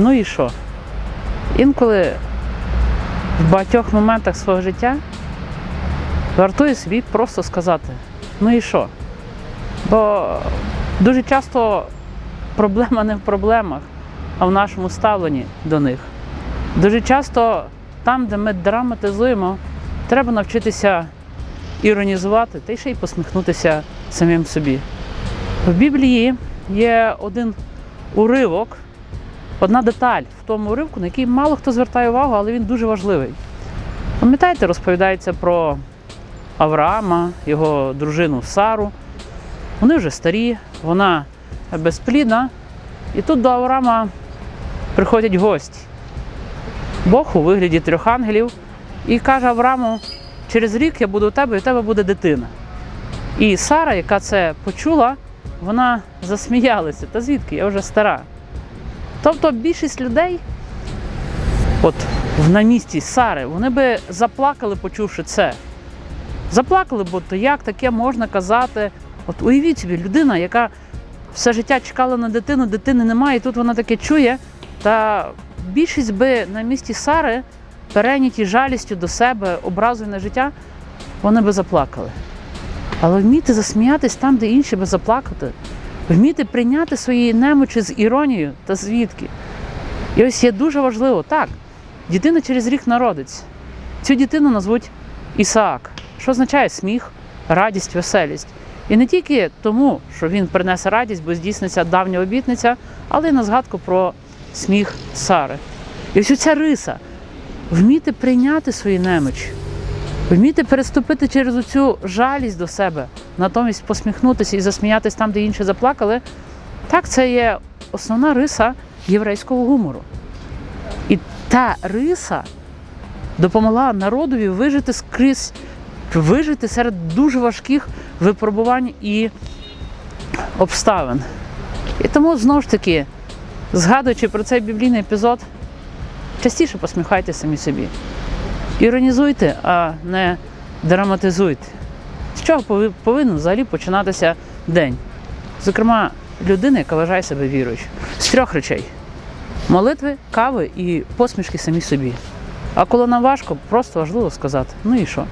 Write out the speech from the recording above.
Ну і що? Інколи в багатьох моментах свого життя вартує собі просто сказати, ну і що? Бо дуже часто проблема не в проблемах, а в нашому ставленні до них. Дуже часто там, де ми драматизуємо, треба навчитися іронізувати та ще й посміхнутися самим собі. В Біблії є один уривок, одна деталь в тому уривку, на який мало хто звертає увагу, але він дуже важливий. Пам'ятаєте, розповідається про Авраама, його дружину Сару. Вони вже старі, вона безплідна. І тут до Авраама приходять гості. Бог у вигляді трьох ангелів і каже Аврааму, через рік я буду у тебе, і у тебе буде дитина. І Сара, яка це почула, вона засміялася. Та звідки? Я вже стара. Тобто більшість людей, от на місці Сари, вони би заплакали, почувши це. Заплакали, бо то як таке можна казати? От уявіть собі, людина, яка все життя чекала на дитину, дитини немає, і тут вона таке чує. Та більшість би на місці Сари, перейняті жалістю до себе, образою на життя, вони би заплакали. Але вміти засміятись там, де інші би заплакати, вміти прийняти свої немочі з іронією та звідки. І ось є дуже важливо, так, дитина через рік народиться. Цю дитину назвуть Ісаак, що означає сміх, радість, веселість. І не тільки тому, що він принесе радість, бо здійсниться давня обітниця, але й на згадку про сміх Сари. І ось ця риса вміти прийняти свої немочі, вміти переступити через оцю жалість до себе, натомість посміхнутися і засміятися там, де інші заплакали. Так, це є основна риса єврейського гумору. І та риса допомогла народові вижити скрізь, вижити серед дуже важких випробувань і обставин. І тому знову ж таки, згадуючи про цей біблійний епізод, частіше посміхайте самі собі. Іронізуйте, а не драматизуйте. З чого повинен взагалі починатися день? Зокрема, людина, яка вважає себе віруючою. З трьох речей: молитви, кави і посмішки самі собі. А коли нам важко, просто важливо сказати: ну і що?